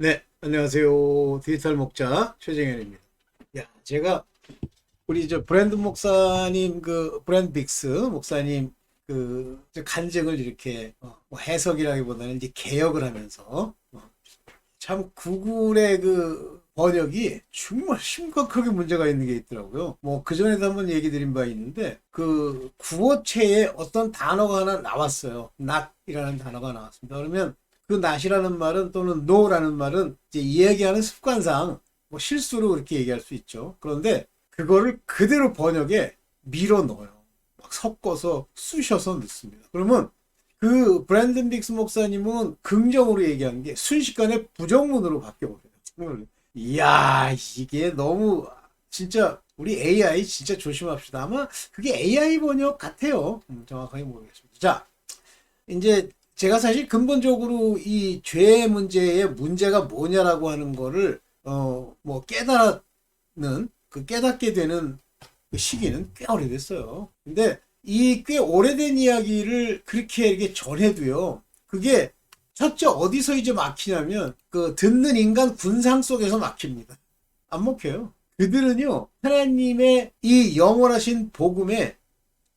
네, 안녕하세요. 디지털 목자 최정현입니다. 야, 제가 우리 저 브랜드 목사님 그 브랜드 빅스 목사님 그 간증을 이렇게 어, 뭐 해석이라기보다는 이제 개혁을 하면서 어, 참 구글의 그 번역이 정말 심각하게 문제가 있는 게 있더라고요. 뭐 그 전에도 한번 얘기 드린 바 있는데 그 구어체에 어떤 단어가 하나 나왔어요. not이라는 단어가 나왔습니다. 그러면 그 not이라는 말은 또는 no라는 말은 이제 이야기하는 습관상 뭐 실수로 그렇게 얘기할 수 있죠. 그런데 그거를 그대로 번역에 밀어 넣어요. 막 섞어서 쑤셔서 넣습니다. 그러면 그 브랜든 빅스 목사님은 긍정으로 얘기한 게 순식간에 부정문으로 바뀌어버려요. 이야, 이게 너무 진짜 우리 AI 진짜 조심합시다. 아마 그게 AI 번역 같아요. 음, 정확하게 모르겠습니다. 자, 이제 제가 사실 근본적으로 이 죄 문제의 문제가 뭐냐라고 하는 거를 어 뭐 깨달는 그 깨닫게 되는 그 시기는 꽤 오래됐어요. 근데 이 꽤 오래된 이야기를 그렇게 이렇게 전해도요. 그게 첫째 어디서 이제 막히냐면 그 듣는 인간 군상 속에서 막힙니다. 안 먹혀요. 그들은요 하나님의 이 영원하신 복음의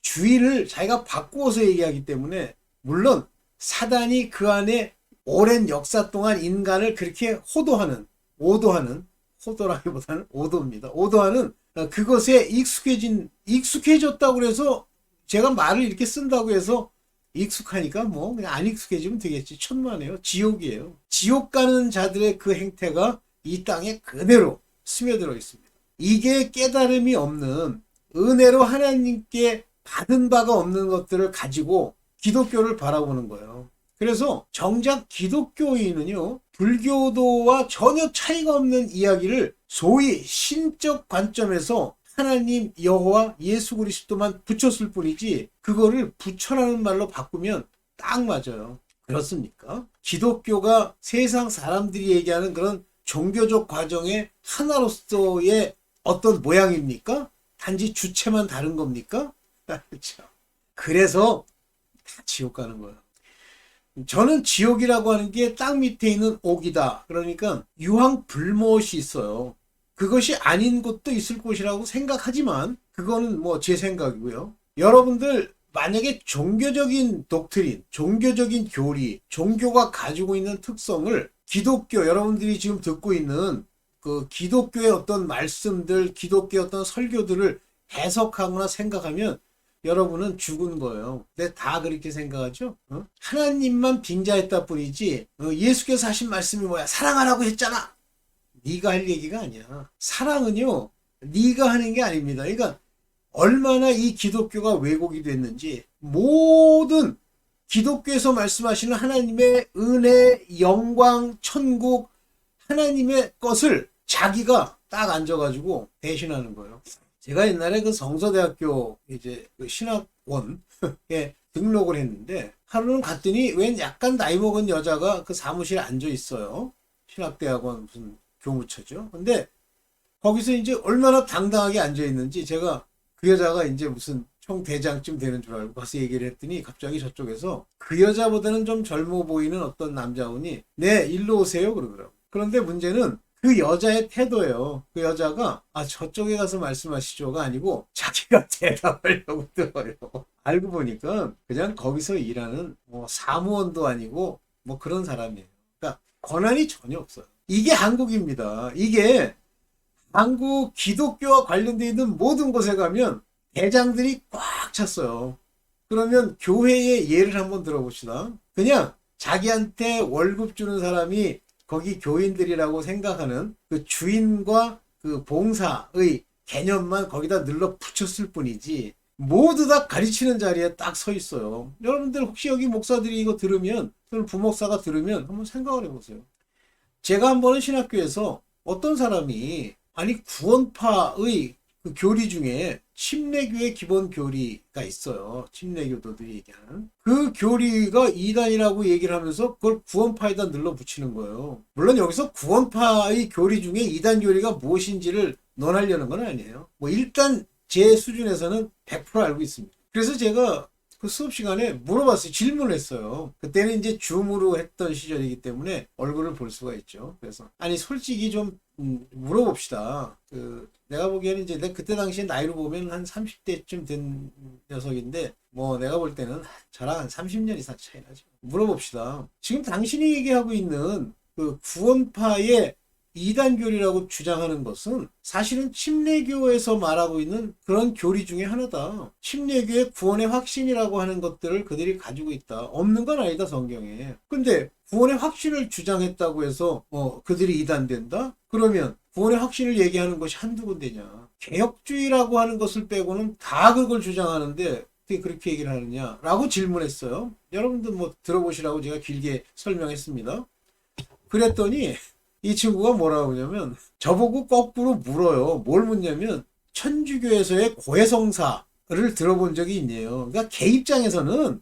주의를 자기가 바꾸어서 얘기하기 때문에 물론 사단이 그 안에 오랜 역사 동안 인간을 그렇게 호도하는 오도하는 호도라기보다는 오도입니다. 오도하는 어, 그것에 익숙해진 익숙해졌다고 그래서 제가 말을 이렇게 쓴다고 해서 익숙하니까 뭐 그냥 안 익숙해지면 되겠지. 천만에요. 지옥이에요. 지옥 가는 자들의 그 행태가 이 땅에 그대로 스며들어 있습니다. 이게 깨달음이 없는 은혜로 하나님께 받은 바가 없는 것들을 가지고 기독교를 바라보는 거예요 그래서 정작 기독교인은요 불교도와 전혀 차이가 없는 이야기를 소위 신적 관점에서 하나님 여호와 예수 그리스도만 붙였을 뿐이지 그거를 부처라는 말로 바꾸면 딱 맞아요. 그렇습니까? 기독교가 세상 사람들이 얘기하는 그런 종교적 과정의 하나로서의 어떤 모양입니까? 단지 주체만 다른 겁니까? 그렇죠. 그래서 다 지옥 가는 거예요. 저는 지옥이라고 하는 게 땅 밑에 있는 옥이다. 그러니까 유황 불못이 있어요. 그것이 아닌 곳도 있을 것이라고 생각하지만 그거는 뭐 제 생각이고요. 여러분들 만약에 종교적인 독트린, 종교적인 교리, 종교가 가지고 있는 특성을 기독교 여러분들이 지금 듣고 있는 그 기독교의 어떤 말씀들, 기독교의 어떤 설교들을 해석하거나 생각하면 여러분은 죽은 거예요. 근데 다 그렇게 생각하죠? 어? 하나님만 빙자했다 뿐이지 어, 예수께서 하신 말씀이 뭐야? 사랑하라고 했잖아. 네가 할 얘기가 아니야. 사랑은요, 네가 하는 게 아닙니다. 그러니까 얼마나 이 기독교가 왜곡이 됐는지 모든 기독교에서 말씀하시는 하나님의 은혜, 영광, 천국, 하나님의 것을 자기가 딱 앉아가지고 대신하는 거예요. 제가 옛날에 그 성서대학교 이제 그 신학원에 등록을 했는데 하루는 갔더니 웬 약간 나이 먹은 여자가 그 사무실에 앉아 있어요. 신학대학원 무슨 교무처죠. 근데 거기서 이제 얼마나 당당하게 앉아 있는지 제가 그 여자가 이제 무슨 총대장쯤 되는 줄 알고 가서 얘기를 했더니 갑자기 저쪽에서 그 여자보다는 좀 젊어 보이는 어떤 남자분이 네 일로 오세요 그러더라고. 그런데 문제는 그 여자의 태도예요. 그 여자가 아 저쪽에 가서 말씀하시죠가 아니고 자기가 대답하려고 들어요. 알고 보니까 그냥 거기서 일하는 뭐 사무원도 아니고 뭐 그런 사람이에요. 그러니까 권한이 전혀 없어요. 이게 한국입니다. 이게 한국 기독교와 관련되어 있는 모든 곳에 가면 대장들이 꽉 찼어요. 그러면 교회의 예를 한번 들어봅시다. 그냥 자기한테 월급 주는 사람이 거기 교인들이라고 생각하는 그 주인과 그 봉사의 개념만 거기다 늘러 붙였을 뿐이지 모두 다 가르치는 자리에 딱 서 있어요. 여러분들 혹시 여기 목사들이 이거 들으면 또는 부목사가 들으면 한번 생각을 해보세요. 제가 한 번은 신학교에서 어떤 사람이 아니 구원파의 그 교리 중에 침례교의 기본 교리가 있어요. 침례교도들이 얘기하는 그 교리가 이단이라고 얘기를 하면서 그걸 구원파에다 눌러 붙이는 거예요. 물론 여기서 구원파의 교리 중에 이단 교리가 무엇인지를 논하려는 건 아니에요. 뭐 일단 제 수준에서는 100% 알고 있습니다. 그래서 제가 그 수업 시간에 물어봤어요. 질문을 했어요. 그때는 이제 줌으로 했던 시절이기 때문에 얼굴을 볼 수가 있죠. 그래서 아니 솔직히 좀 음, 물어봅시다. 그 내가 보기에는 이제 내 그때 당시에 나이로 보면 한 30대쯤 된 녀석인데 뭐 내가 볼 때는 저랑 한 30년 이상 차이 나죠. 물어봅시다. 지금 당신이 얘기하고 있는 그 구원파의 이단 교리라고 주장하는 것은 사실은 침례교에서 말하고 있는 그런 교리 중에 하나다. 침례교의 구원의 확신이라고 하는 것들을 그들이 가지고 있다. 없는 건 아니다 성경에. 근데 구원의 확신을 주장했다고 해서 어 그들이 이단된다? 그러면 구원의 확신을 얘기하는 것이 한두 군데냐. 개혁주의라고 하는 것을 빼고는 다 그걸 주장하는데 그렇게 얘기를 하느냐? 라고 질문했어요. 여러분들 뭐 들어보시라고 제가 길게 설명했습니다. 그랬더니 이 친구가 뭐라고 하냐면 저보고 거꾸로 물어요. 뭘 묻냐면 천주교에서의 고해성사를 들어본 적이 있네요. 그러니까 걔 입장에서는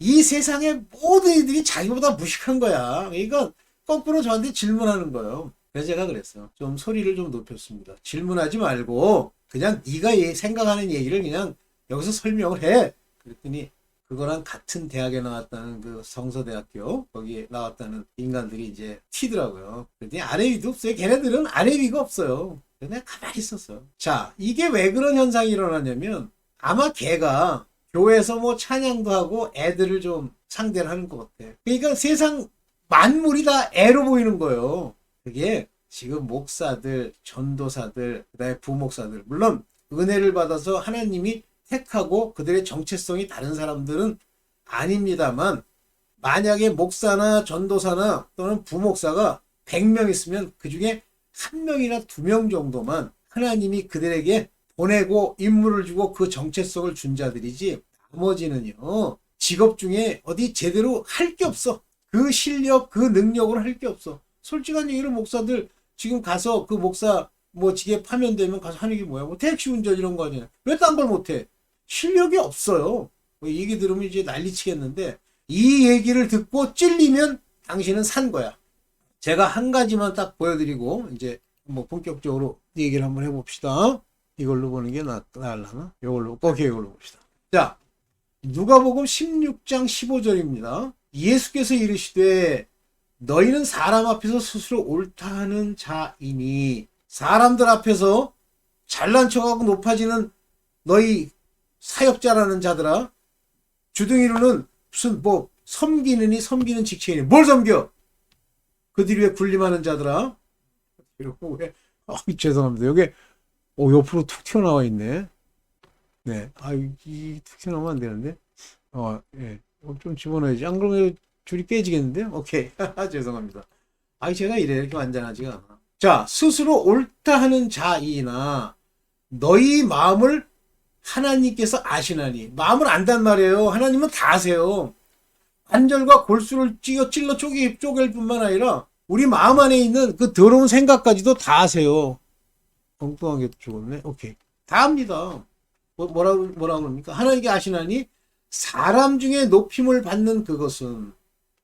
이 세상의 모든 이들이 자기보다 무식한 거야. 그러니까 거꾸로 저한테 질문하는 거예요. 그래서 제가 그랬어요. 좀 소리를 좀 높였습니다. 질문하지 말고 그냥 네가 얘- 생각하는 얘기를 그냥 여기서 설명을 해. 그랬더니 그거랑 같은 대학에 나왔다는 그 성서대학교 거기에 나왔다는 인간들이 이제 튀더라고요. 그랬더니 아래위도 없어요. 걔네들은 아래위가 없어요. 내가 가만히 있었어요. 자, 이게 왜 그런 현상이 일어나냐면 아마 걔가 교회에서 뭐 찬양도 하고 애들을 좀 상대를 하는 것 같아. 그러니까 세상 만물이 다 애로 보이는 거예요. 그게 지금 목사들, 전도사들, 그다음에 부목사들 물론 은혜를 받아서 하나님이 택하고 그들의 정체성이 다른 사람들은 아닙니다만 만약에 목사나 전도사나 또는 부목사가 100명 있으면 그 중에 한 명이나 두 명 정도만 하나님이 그들에게 보내고 임무를 주고 그 정체성을 준 자들이지 나머지는요 직업 중에 어디 제대로 할 게 없어. 그 실력 그 능력으로 할 게 없어. 솔직한 얘기로 목사들 지금 가서 그 목사 뭐 지게 파면되면 가서 하는 게 뭐야? 뭐 택시 운전 이런 거 아니야? 왜 딴 걸 못해 실력이 없어요 뭐 얘기 들으면 이제 난리치겠는데 이 얘기를 듣고 찔리면 당신은 산 거야 제가 한 가지만 딱 보여드리고 이제 뭐 본격적으로 얘기를 한번 해봅시다. 이걸로 보는 게 낫, 나을라나? 이걸로, 오케이, 이걸로 봅시다. 자, 누가복음 16장 15절입니다. 예수께서 이르시되 너희는 사람 앞에서 스스로 옳다 하는 자이니 사람들 앞에서 잘난 척하고 높아지는 너희 사역자라는 자들아 주둥이로는 무슨 뭐 섬기느니 섬기는 직책이니 뭘 섬겨? 그들이 왜 군림하는 자들아? 이러고 왜? 아, 죄송합니다. 여기 오 옆으로 툭 튀어나와 있네. 네, 아, 이툭 튀어나오면 안 되는데. 어, 예, 어, 좀 집어넣어야지. 안 그러면 줄이 깨지겠는데? 오케이, 죄송합니다. 아, 제가 이래 이렇게 완전하지가 않아. 자, 스스로 옳다 하는 자이나 너희 마음을 하나님께서 아시나니 마음을 안단 말이에요. 하나님은 다 아세요. 관절과 골수를 찌어 찔러 쪼개, 쪼갤 뿐만 아니라 우리 마음 안에 있는 그 더러운 생각까지도 다 아세요. 엉뚱하게 죽었네. 오케이. 다 압니다. 뭐, 뭐라고, 뭐라고 그럽니까? 하나님께 아시나니 사람 중에 높임을 받는 그것은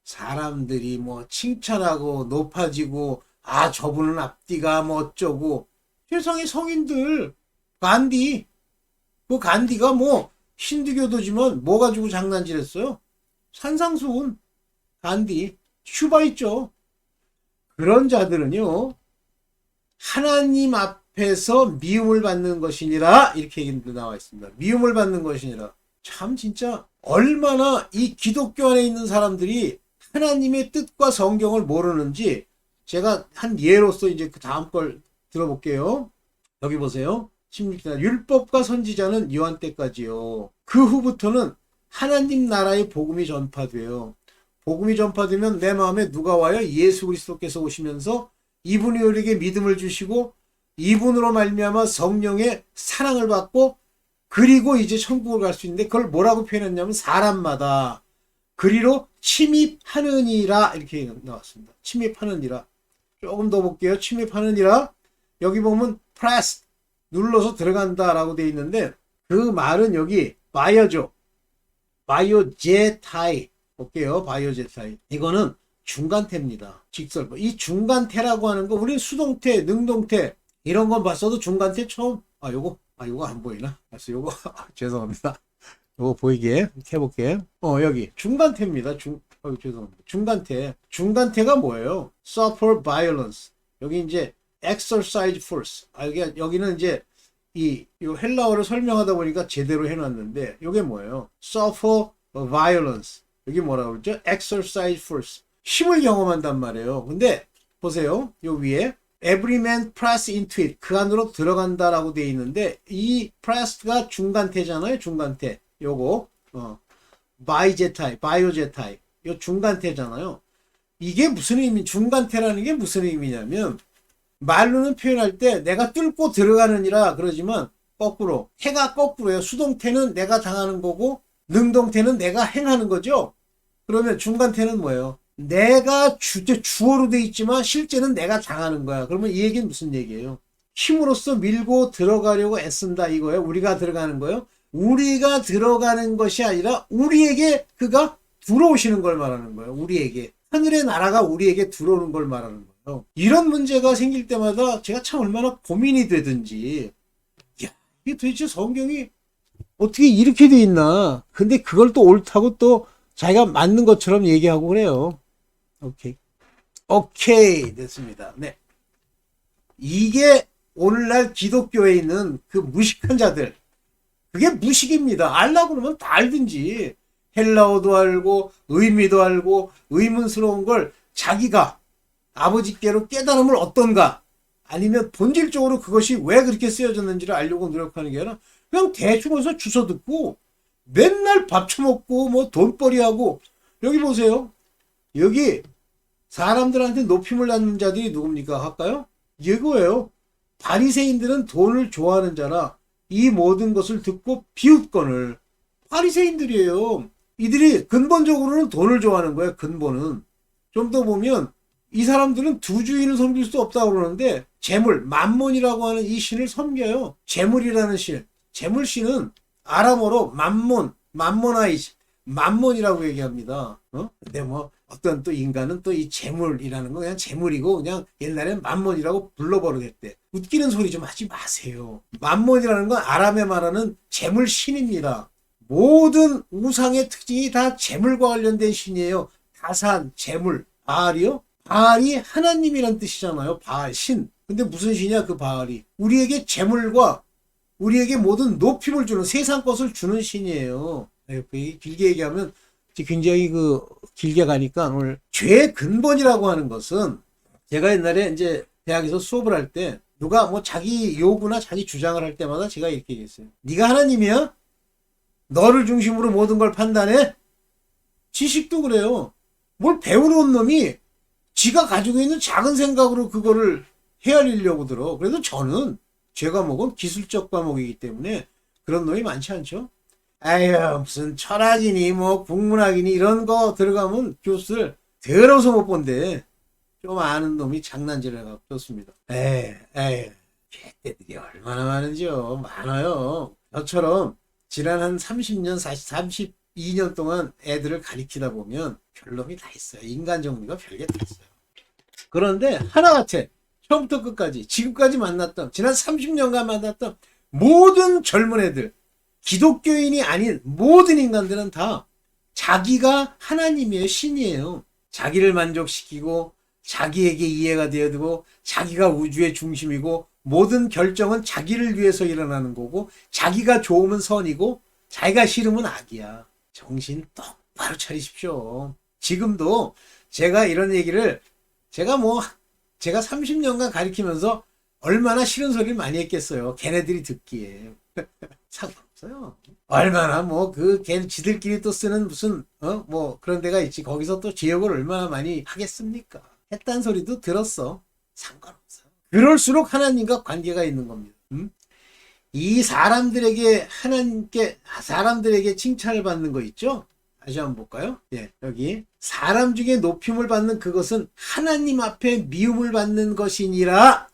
사람들이 뭐 칭찬하고 높아지고 아, 저분은 앞뒤가 뭐 어쩌고 세상의 성인들 간디 그 간디가 뭐 힌두교도지만 뭐 가지고 장난질했어요? 산상수훈, 간디, 슈바 있죠. 그런 자들은요, 하나님 앞에서 미움을 받는 것이니라, 이렇게 얘기 나와 있습니다. 미움을 받는 것이니라. 참, 진짜, 얼마나 이 기독교 안에 있는 사람들이 하나님의 뜻과 성경을 모르는지, 제가 한 예로서 이제 그 다음 걸 들어볼게요. 여기 보세요. 16절. 율법과 선지자는 요한 때까지요. 그 후부터는 하나님 나라의 복음이 전파돼요. 복음이 전파되면 내 마음에 누가 와요? 예수 그리스도께서 오시면서 이분이 우리에게 믿음을 주시고 이분으로 말미암아 성령의 사랑을 받고 그리고 이제 천국을 갈 수 있는데 그걸 뭐라고 표현했냐면 사람마다 그리로 침입하느니라 이렇게 나왔습니다. 침입하느니라. 조금 더 볼게요. 침입하느니라. 여기 보면 press 눌러서 들어간다라고 돼 있는데 그 말은 여기 바이어죠. 바이오제타이 볼게요. 바이오제타이. 이거는 중간태입니다. 직설법. 이 중간태라고 하는 거 우리는 수동태, 능동태 이런 건 봤어도 중간태 처음 아 요거 아 요거 안 보이나? 알았어 요거 죄송합니다. 요거 보이게 해볼게. 어 여기 중간태입니다. 중 어, 죄송합니다. 중간태. 중간태가 뭐예요? suffer violence. 여기 이제 exercise force. 아 여기 여기는 이제 이요 헬라어를 설명하다 보니까 제대로 해놨는데 요게 뭐예요? suffer violence. 여기 뭐라고 그러죠? exercise force. 힘을 경험한단 말이에요. 근데 보세요. 요 위에 every man press into it. 그 안으로 들어간다라고 돼 있는데 이 pressed가 중간태잖아요. 중간태. 요거 어 바이제타이, 바이오제타이. 요 중간태잖아요. 이게 무슨 의미? 중간태라는 게 무슨 의미냐면 말로는 표현할 때 내가 뚫고 들어가느니라 그러지만 거꾸로 태가 거꾸로예요. 수동태는 내가 당하는 거고 능동태는 내가 행하는 거죠. 그러면 중간태는 뭐예요? 내가 주, 주어로 돼 있지만 실제는 내가 당하는 거야. 그러면 이 얘기는 무슨 얘기예요? 힘으로써 밀고 들어가려고 애쓴다 이거예요. 우리가 들어가는 거예요. 우리가 들어가는 것이 아니라 우리에게 그가 들어오시는 걸 말하는 거예요. 우리에게. 하늘의 나라가 우리에게 들어오는 걸 말하는 거예요. 이런 문제가 생길 때마다 제가 참 얼마나 고민이 되든지, 야, 이게 도대체 성경이 어떻게 이렇게 돼 있나. 근데 그걸 또 옳다고 또 자기가 맞는 것처럼 얘기하고 그래요. 오케이. 오케이. 됐습니다. 네. 이게 오늘날 기독교에 있는 그 무식한 자들. 그게 무식입니다. 알라고 그러면 다 알든지. 헬라어도 알고, 의미도 알고, 의문스러운 걸 자기가 아버지께로 깨달음을 얻던가, 아니면 본질적으로 그것이 왜 그렇게 쓰여졌는지를 알려고 노력하는 게 아니라, 그냥 대충 어서 주워 듣고, 맨날 밥 처먹고, 뭐 돈벌이하고, 여기 보세요. 여기 사람들한테 높임을 낳는 자들이 누굽니까? 할까요? 이거예요. 바리새인들은 돈을 좋아하는 자라 이 모든 것을 듣고 비웃건을 바리새인들이에요. 이들이 근본적으로는 돈을 좋아하는 거예요. 근본은 좀 더 보면 이 사람들은 두 주인을 섬길 수 없다고 그러는데 재물, 만몬이라고 하는 이 신을 섬겨요. 재물이라는 신, 재물신은 아람어로 만몬, 만모나이시, 만몬이라고 얘기합니다. 어? 근데 뭐 어떤 또 인간은 또 이 재물이라는 거 그냥 재물이고 그냥 옛날엔 만몬이라고 불러버리겠대. 웃기는 소리 좀 하지 마세요. 만몬이라는 건 아람에 말하는 재물 신입니다. 모든 우상의 특징이 다 재물과 관련된 신이에요. 다산, 재물, 바알이요? 바알이 하나님이란 뜻이잖아요. 바알, 신. 근데 무슨 신이야 그 바알이? 우리에게 재물과 우리에게 모든 높임을 주는 세상 것을 주는 신이에요. 길게 얘기하면 굉장히 그 길게 가니까 오늘 죄의 근본이라고 하는 것은 제가 옛날에 이제 대학에서 수업을 할 때 누가 뭐 자기 요구나 자기 주장을 할 때마다 제가 이렇게 얘기했어요. 네가 하나님이야? 너를 중심으로 모든 걸 판단해? 지식도 그래요. 뭘 배우러 온 놈이 지가 가지고 있는 작은 생각으로 그거를 헤아리려고 들어. 그래서 저는 제 과목은 기술적 과목이기 때문에 그런 놈이 많지 않죠. 아유 무슨 철학이니 뭐 국문학이니 이런 거 들어가면 교수를 더러워서 못 본데 좀 아는 놈이 장난질을 해갖고 좋습니다. 에이 개떼들이 얼마나 많은지요 많아요. 저처럼 지난 한 30년 40, 32년 동안 애들을 가리키다 보면 별놈이 다 있어요. 인간 정리가 별게 다 있어요. 그런데 하나같아 처음부터 끝까지 지금까지 만났던 지난 30년간 만났던 모든 젊은 애들 기독교인이 아닌 모든 인간들은 다 자기가 하나님이에요, 신이에요. 자기를 만족시키고 자기에게 이해가 되어두고 자기가 우주의 중심이고 모든 결정은 자기를 위해서 일어나는 거고 자기가 좋으면 선이고 자기가 싫으면 악이야. 정신 똑바로 차리십시오. 지금도 제가 이런 얘기를 제가 뭐 제가 30년간 가리키면서 얼마나 싫은 소리를 많이 했겠어요. 걔네들이 듣기에. 상관없어요. 얼마나 뭐 그 걔 지들끼리 또 쓰는 무슨 어 뭐 그런 데가 있지. 거기서 또 지역을 얼마나 많이 하겠습니까? 했단 소리도 들었어. 상관없어요. 그럴수록 하나님과 관계가 있는 겁니다. 음? 이 사람들에게 하나님께 사람들에게 칭찬을 받는 거 있죠? 다시 한번 볼까요? 예, 여기 사람 중에 높임을 받는 그것은 하나님 앞에 미움을 받는 것이니라.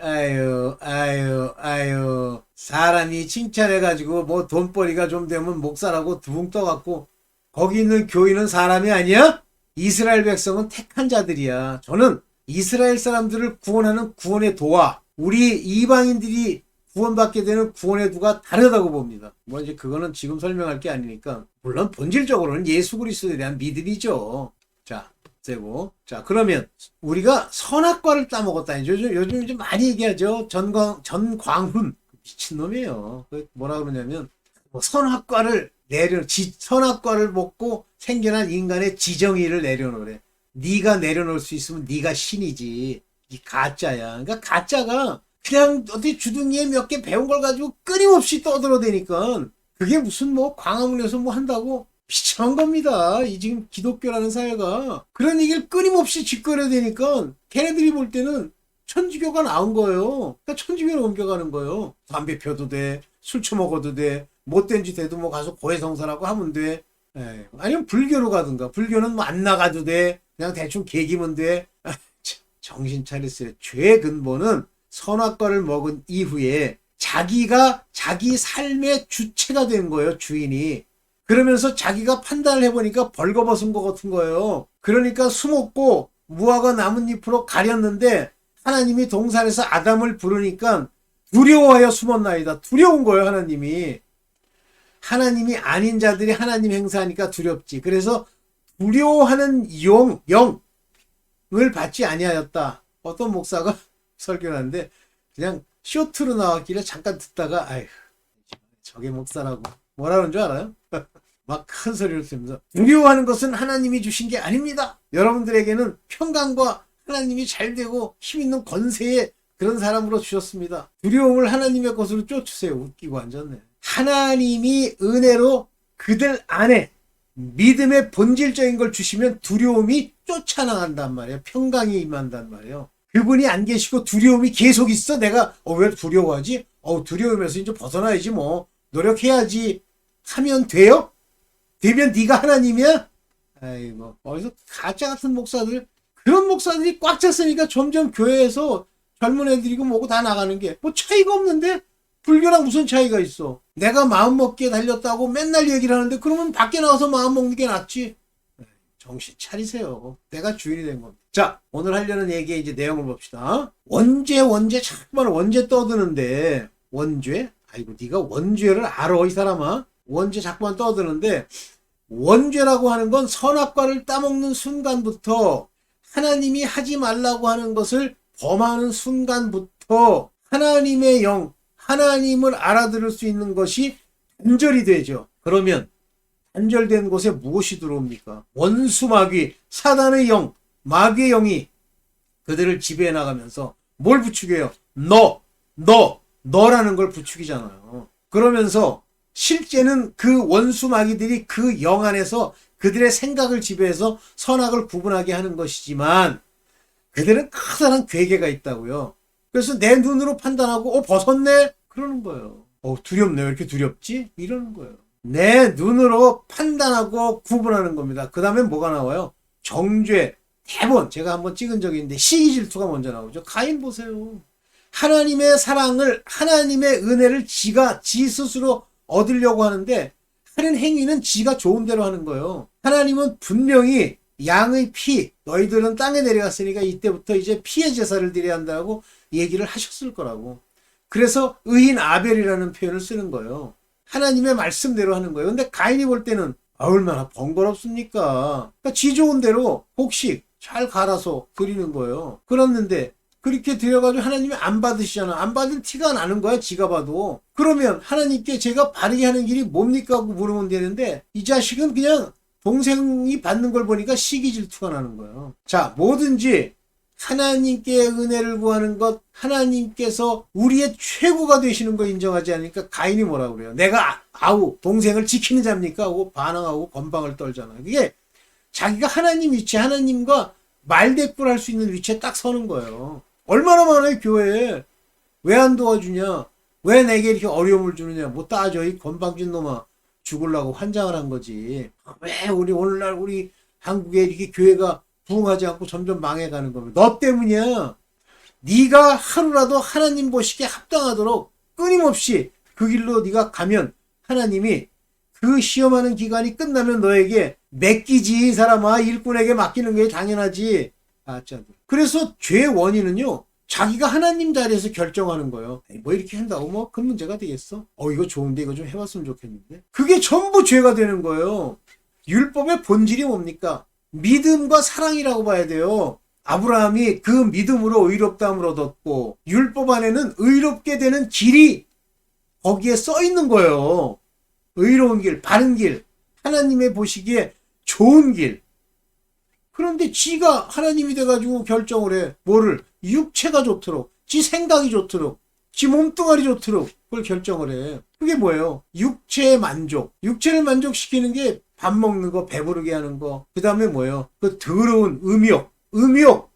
아유, 아유, 아유. 사람이 칭찬해가지고 뭐 돈벌이가 좀 되면 목사라고 둥 떠갖고 거기 있는 교인은 사람이 아니야? 이스라엘 백성은 택한 자들이야. 저는 이스라엘 사람들을 구원하는 구원의 도와 우리 이방인들이 구원받게 되는 구원의 두가 다르다고 봅니다. 뭐 이제 그거는 지금 설명할 게 아니니까 물론 본질적으로는 예수 그리스도에 대한 믿음이죠. 자, 되고 자 그러면 우리가 선악과를 따먹었다. 요즘 요즘 이제 많이 얘기하죠. 전광 전광훈 미친 놈이에요. 그 뭐라 그러냐면 뭐 선악과를 내려 지, 선악과를 먹고 생겨난 인간의 지정의를 내려놓으래. 네가 내려놓을 수 있으면 네가 신이지. 이 가짜야. 그러니까 가짜가 그냥 어디 주둥이에 몇 개 배운 걸 가지고 끊임없이 떠들어대니까 그게 무슨 뭐 광화문에서 뭐 한다고 비참한 겁니다. 이 지금 기독교라는 사회가 그런 얘기를 끊임없이 짓거려대니까 걔네들이 볼 때는 천주교가 나온 거예요. 그러니까 천주교로 옮겨가는 거예요. 담배 펴도 돼, 술 처먹어도 돼, 못된 짓 해도 뭐 가서 고해성사라고 하면 돼. 에, 아니면 불교로 가든가. 불교는 뭐 안 나가도 돼. 그냥 대충 개기면 돼. 정신 차리세요. 죄의 근본은 선악과를 먹은 이후에 자기가 자기 삶의 주체가 된 거예요. 주인이. 그러면서 자기가 판단을 해보니까 벌거벗은 것 같은 거예요. 그러니까 숨었고 무화과 나뭇잎으로 가렸는데 하나님이 동산에서 아담을 부르니까 두려워하여 숨었나이다. 두려운 거예요, 하나님이. 하나님이 아닌 자들이 하나님 행사하니까 두렵지. 그래서 두려워하는 용, 영을 받지 아니하였다. 어떤 목사가 설교를 하는데 그냥 쇼트로 나왔길래 잠깐 듣다가 아휴 저게 목사라고 뭐라 그런 줄 알아요? 막 큰 소리를 쓰면서 두려워하는 것은 하나님이 주신 게 아닙니다. 여러분들에게는 평강과 하나님이 잘 되고 힘 있는 권세의 그런 사람으로 주셨습니다. 두려움을 하나님의 것으로 쫓으세요. 웃기고 앉았네. 하나님이 은혜로 그들 안에 믿음의 본질적인 걸 주시면 두려움이 쫓아나간단 말이에요. 평강이 임한단 말이에요. 그분이 안 계시고 두려움이 계속 있어. 내가 어, 왜 두려워하지? 어, 두려움에서 이제 벗어나야지 뭐. 노력해야지 하면 돼요? 되면 네가 하나님이야? 아이고 어디서 가짜 같은 목사들 그런 목사들이 꽉 찼으니까 점점 교회에서 젊은 애들이고 뭐고 다 나가는 게 뭐 차이가 없는데 불교랑 무슨 차이가 있어? 내가 마음 먹기에 달렸다고 맨날 얘기를 하는데 그러면 밖에 나가서 마음 먹는 게 낫지. 정신 차리세요. 내가 주인이 된 겁니다. 자, 오늘 하려는 얘기의 이제 내용을 봅시다. 원죄, 원죄, 자꾸만 원죄 떠드는데, 원죄? 아이고, 네가 원죄를 알아, 이 사람아. 원죄 자꾸만 떠드는데, 원죄라고 하는 건 선악과를 따먹는 순간부터 하나님이 하지 말라고 하는 것을 범하는 순간부터 하나님의 영, 하나님을 알아들을 수 있는 것이 단절이 되죠. 그러면 단절된 곳에 무엇이 들어옵니까? 원수 마귀, 사단의 영, 마귀의 영이 그들을 지배해 나가면서 뭘 부추겨요? 너, 너, 너라는 걸 부추기잖아요. 그러면서 실제는 그 원수 마귀들이 그 영 안에서 그들의 생각을 지배해서 선악을 구분하게 하는 것이지만 그들은 커다란 괴계가 있다고요. 그래서 내 눈으로 판단하고 어 벗었네 그러는 거예요. 어 두렵네 왜 이렇게 두렵지? 이러는 거예요. 내 눈으로 판단하고 구분하는 겁니다. 그 다음에 뭐가 나와요? 정죄, 대본 제가 한번 찍은 적이 있는데 시기 질투가 먼저 나오죠. 가인 보세요. 하나님의 사랑을 하나님의 은혜를 지가 지 스스로 얻으려고 하는데 하는 행위는 지가 좋은 대로 하는 거예요. 하나님은 분명히 양의 피 너희들은 땅에 내려갔으니까 이때부터 이제 피의 제사를 드려야 한다고 얘기를 하셨을 거라고. 그래서 의인 아벨이라는 표현을 쓰는 거예요. 하나님의 말씀대로 하는 거예요. 근데 가인이 볼 때는 아, 얼마나 번거롭습니까? 그러니까 지 좋은 대로 혹시 잘 갈아서 드리는 거예요. 그랬는데 그렇게 드려가지고 하나님이 안 받으시잖아. 안 받은 티가 나는 거야, 지가 봐도. 그러면 하나님께 제가 바르게 하는 길이 뭡니까? 하고 물으면 되는데 이 자식은 그냥 동생이 받는 걸 보니까 시기 질투가 나는 거예요. 자, 뭐든지 하나님께 은혜를 구하는 것, 하나님께서 우리의 최고가 되시는 거 인정하지 않으니까 가인이 뭐라 그래요? 내가 아우 동생을 지키는 자입니까? 하고 반항하고 건방을 떨잖아요. 그게 자기가 하나님 위치, 하나님과 말대꾸를 할수 있는 위치에 딱 서는 거예요. 얼마나 많아요, 교회에. 왜 안 도와주냐? 왜 내게 이렇게 어려움을 주느냐? 뭐 따져, 이 건방진 놈아. 죽으려고 환장을 한 거지. 왜 우리 오늘날 우리 한국에 이렇게 교회가 부흥하지 않고 점점 망해가는 겁니다. 너 때문이야. 네가 하루라도 하나님 보시기에 합당하도록 끊임없이 그 길로 네가 가면 하나님이 그 시험하는 기간이 끝나면 너에게 맡기지 이 사람아 일꾼에게 맡기는 게 당연하지. 아, 참. 그래서 죄의 원인은요 자기가 하나님 자리에서 결정하는 거예요. 뭐 이렇게 한다고 뭐 큰 문제가 되겠어? 어 이거 좋은데 이거 좀 해봤으면 좋겠는데. 그게 전부 죄가 되는 거예요. 율법의 본질이 뭡니까? 믿음과 사랑이라고 봐야 돼요. 아브라함이 그 믿음으로 의롭다함을 얻었고 율법 안에는 의롭게 되는 길이 거기에 써 있는 거예요. 의로운 길, 바른 길, 하나님의 보시기에 좋은 길. 그런데 지가 하나님이 돼가지고 결정을 해. 뭐를? 육체가 좋도록, 지 생각이 좋도록, 지 몸뚱아리 좋도록 그걸 결정을 해. 그게 뭐예요? 육체의 만족. 육체를 만족시키는 게 밥 먹는 거, 배부르게 하는 거. 그 다음에 뭐예요? 그 더러운 음욕, 음욕.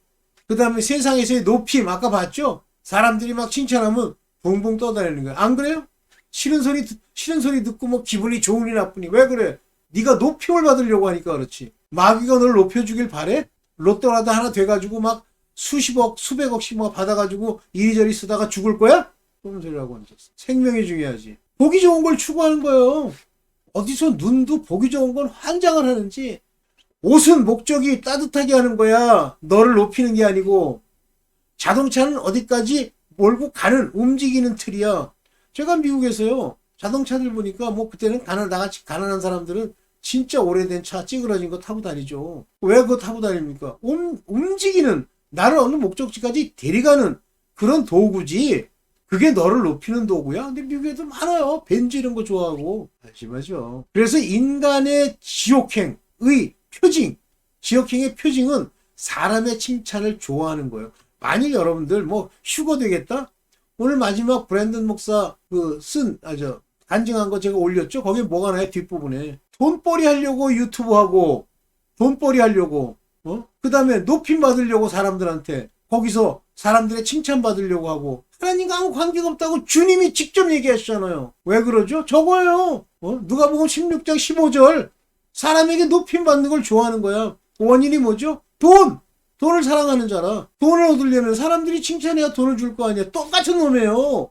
그 다음에 세상에서의 높임. 아까 봤죠? 사람들이 막 칭찬하면 붕붕 떠다니는 거야. 안 그래요? 싫은 소리, 듣- 싫은 소리 듣고 뭐 기분이 좋으니 나쁘니. 왜 그래? 네가 높임을 받으려고 하니까 그렇지. 마귀가 널 높여주길 바래? 로또라도 하나 돼가지고 막 수십억, 수백억씩 막 받아가지고 이리저리 쓰다가 죽을 거야? 그런 소리라고 앉았어. 생명이 중요하지. 보기 좋은 걸 추구하는 거예요. 어디서 눈도 보기 좋은 건 환장을 하는지 옷은 목적이 따뜻하게 하는 거야. 너를 높이는 게 아니고 자동차는 어디까지 몰고 가는 움직이는 틀이야. 제가 미국에서요. 자동차들 보니까 뭐 그때는 가난 나같이 가난한 사람들은 진짜 오래된 차 찌그러진 거 타고 다니죠. 왜 그거 타고 다닙니까? 움, 움직이는 나를 어느 목적지까지 데려가는 그런 도구지. 그게 너를 높이는 도구야. 근데 미국에도 많아요. 벤츠 이런 거 좋아하고. 심하죠. 그래서 인간의 지옥행의 표징, 지옥행의 표징은 사람의 칭찬을 좋아하는 거예요. 만일 여러분들 뭐 휴거 되겠다? 오늘 마지막 브랜든 목사 그 쓴, 아, 저, 간증한 거 제가 올렸죠? 거기 뭐가 나요? 뒷부분에. 돈벌이 하려고 유튜브 하고, 돈벌이 하려고, 어? 그 다음에 높임 받으려고 사람들한테, 거기서 사람들의 칭찬 받으려고 하고, 하나님과 아무 관계가 없다고 주님이 직접 얘기하시잖아요. 왜 그러죠? 저거예요. 어? 누가 보면 16장 15절. 사람에게 높임 받는 걸 좋아하는 거야. 원인이 뭐죠? 돈! 돈을 사랑하는 자라. 돈을 얻으려면 사람들이 칭찬해야 돈을 줄 거 아니야. 똑같은 놈이에요.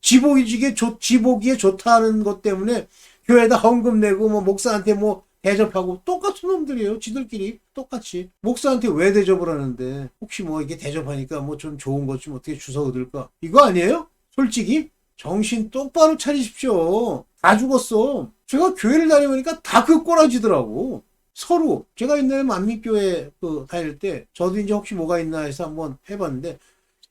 지복이지게 좋, 지복이에 좋다는 것 때문에 교회에다 헌금 내고 뭐 목사한테 뭐 대접하고 똑같은 놈들이에요. 지들끼리 똑같이. 목사한테 왜 대접을 하는데 혹시 뭐 이게 대접하니까 뭐 좀 좋은 것 좀 어떻게 주워 얻을까? 이거 아니에요? 솔직히 정신 똑바로 차리십시오. 다 죽었어. 제가 교회를 다녀보니까 다 그 꼬라지더라고. 서로 제가 옛날에 만미교회 그 다닐 때 저도 이제 혹시 뭐가 있나 해서 한번 해봤는데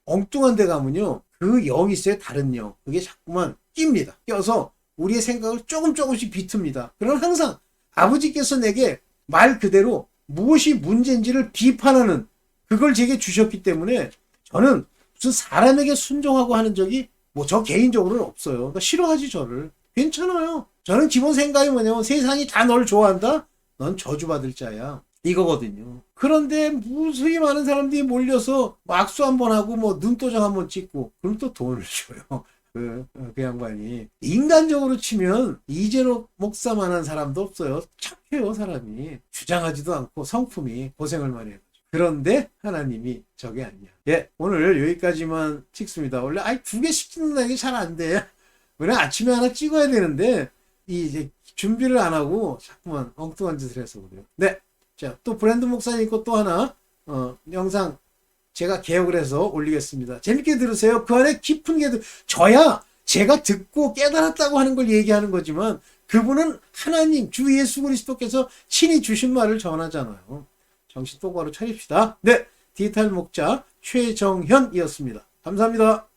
엉뚱한 데 가면요 그 영이 있어요 다른 영 그게 자꾸만 낍니다 껴서 우리의 생각을 조금 조금씩 비틉니다 그럼 항상 아버지께서 내게 말 그대로 무엇이 문제인지를 비판하는 그걸 제게 주셨기 때문에 저는 무슨 사람에게 순종하고 하는 적이 뭐 저 개인적으로는 없어요 그러니까 싫어하지 저를 괜찮아요 저는 기본 생각이 뭐냐면 세상이 다 널 좋아한다 넌 저주받을 자야. 이거거든요. 그런데 무수히 많은 사람들이 몰려서 악수 한 번 하고 뭐 눈도장 한 번 찍고 그럼 또 돈을 줘요. 그, 그 양반이. 인간적으로 치면 이재로 목사만한 사람도 없어요. 착해요, 사람이. 주장하지도 않고 성품이 고생을 많이 해요. 그런데 하나님이 저게 아니야. 예, 오늘 여기까지만 찍습니다. 원래 아이 두 개씩 찍는 게 잘 안 돼. 왜냐 아침에 하나 찍어야 되는데 이 이제 준비를 안 하고 자꾸만 엉뚱한 짓을 해서 그래요. 네. 자, 또 브랜드 목사님 거또 하나, 어, 영상 제가 개혁을 해서 올리겠습니다. 재밌게 들으세요. 그 안에 깊은 게, 들- 저야 제가 듣고 깨달았다고 하는 걸 얘기하는 거지만 그분은 하나님, 주 예수 그리스도께서 친히 주신 말을 전하잖아요. 정신 똑바로 차립시다. 네. 디지털 목자 최정현이었습니다. 감사합니다.